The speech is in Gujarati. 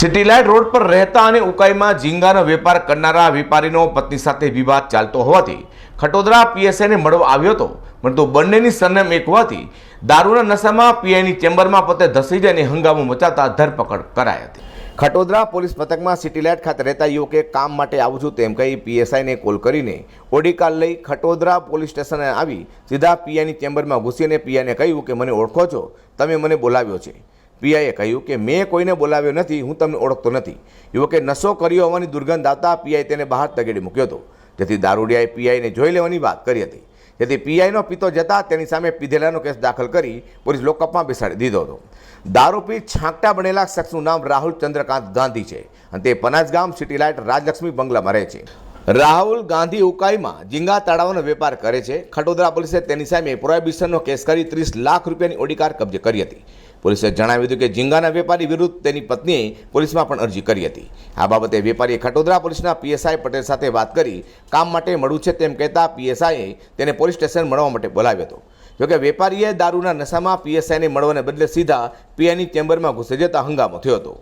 સિટી લાઇટ રોડ પર રહેતા અને ઉકાઈમાં ઝીંગાનો વેપાર કરનારા વેપારીનો પત્ની સાથે વિવાદ ચાલતો હોવાથી ખટોદરા પીએસઆઈને મળવા આવ્યો હતો. પરંતુ બંનેની સરનેમ એક હોવાથી દારૂના નશામાં પીઆઈની ચેમ્બરમાં પોતે ધસી જઈને હંગામો મચાતા ધરપકડ કરાઈ હતી. ખટોદરા પોલીસ મથકમાં સિટીલાઇટ ખાતે રહેતા યુવકે કામ માટે આવું છું તેમ કહી પીએસઆઈને કોલ કરીને ઓડી કાર લઈ ખટોદરા પોલીસ સ્ટેશને આવી, સીધા પીઆઈની ચેમ્બરમાં ઘૂસીને પીઆઈને કહ્યું કે, મને ઓળખો છો, તમે મને બોલાવ્યો છે. પીઆઈએ કહ્યું કે મેં કોઈને બોલાવ્યો નથી, હું તમને ઓળખતો નથી. યુવકે નશો કર્યો હોવાની દુર્ગંધ આવતા પીઆઈ તેને બહાર તગેડી મૂક્યો હતો. જેથી દારૂડિયાએ પીઆઈને જોઈ લેવાની વાત કરી હતી. જેથી પીઆઈનો પિતો જતા તેની સામે પીધેલાનો કેસ દાખલ કરી પોલીસ લોકઅપમાં બેસાડી દીધો હતો. દારૂ પી છાંકટા બનેલા શખ્સનું નામ રાહુલ ચંદ્રકાંત ગાંધી છે અને તે પનાજગામ સિટી લાઇટ રાજલક્ષ્મી બંગલામાં રહે છે. રાહુલ ગાંધી ઉકાઈમાં ઝીંગા તળાવનો વેપાર કરે છે. ખટોદરા પોલીસે તેની સામે પ્રોહિબિશનનો કેસ કરી ત્રીસ લાખ રૂપિયાની ઓડીકાર કબજે કરી હતી. પોલીસે જણાવ્યું હતું કે ઝીંગાના વેપારી વિરુદ્ધ તેની પત્નીએ પોલીસમાં પણ અરજી કરી હતી. આ બાબતે વેપારીએ ખટોદરા પોલીસના પીએસઆઈ પટેલ સાથે વાત કરી કામ માટે મળવું છે તેમ કહેતા પીએસઆઈએ તેને પોલીસ સ્ટેશન મળવા માટે બોલાવ્યો હતો. જોકે વેપારીએ દારૂના નશામાં પીએસઆઈને મળવાને બદલે સીધા પીઆઈની ચેમ્બરમાં ઘૂસી જતા હંગામો થયો હતો.